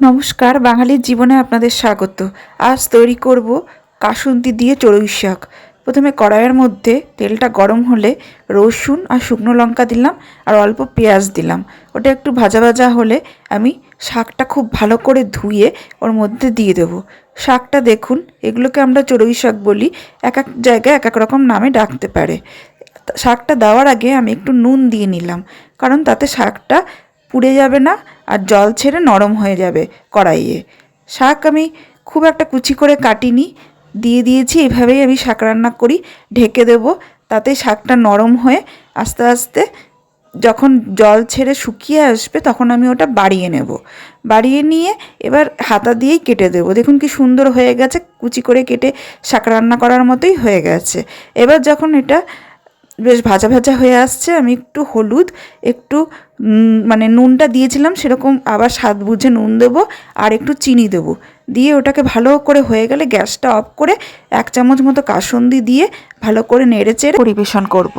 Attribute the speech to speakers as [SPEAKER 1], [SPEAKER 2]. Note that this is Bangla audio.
[SPEAKER 1] নমস্কার, বাঙালির জীবনে আপনাদের স্বাগত। আজ তৈরি করব কাসুন্দি দিয়ে চড়ুই শাক। প্রথমে কড়াইয়ের মধ্যে তেলটা গরম হলে রসুন আর শুকনো লঙ্কা দিলাম আর অল্প পেঁয়াজ দিলাম। ওটা একটু ভাজা ভাজা হলে আমি শাকটা খুব ভালো করে ধুয়ে ওর মধ্যে দিয়ে দেবো। শাকটা দেখুন, এগুলোকে আমরা চড়ুই শাক বলি, এক এক জায়গায় এক এক রকম নামে ডাকতে পারে। শাকটা দেওয়ার আগে আমি একটু নুন দিয়ে নিলাম, কারণ তাতে শাকটা পুড়ে যাবে না আর জল ছেড়ে নরম হয়ে যাবে কড়াইয়ে। শাক আমি খুব একটা কুচি করে কাটিনি, দিয়ে দিয়েছি, এভাবেই আমি শাক রান্না করি, ঢেকে দেব, তাতে শাকটা নরম হয়ে আস্তে আস্তে যখন জল ছেড়ে শুকিয়ে আসবে তখন আমি ওটা বাড়িয়ে নেব। বাড়িয়ে নিয়ে এবার হাতা দিয়েই কেটে দেবো। দেখুন কি সুন্দর হয়ে গেছে, কুচি করে কেটে শাক রান্না করার মতোই হয়ে গেছে। এবার যখন এটা বেশ ভাজা ভাজা হয়ে আসছে আমি একটু হলুদ, একটু মানে নুনটা দিয়েছিলাম, সেরকম আবার স্বাদ বুঝে নুন দেবো আর একটু চিনি দেবো দিয়ে ওটাকে ভালো করে হয়ে গেলে গ্যাসটা অফ করে এক চামচ মতো কাসুন্দি দিয়ে ভালো করে নেড়ে চেড়ে পরিবেশন করব।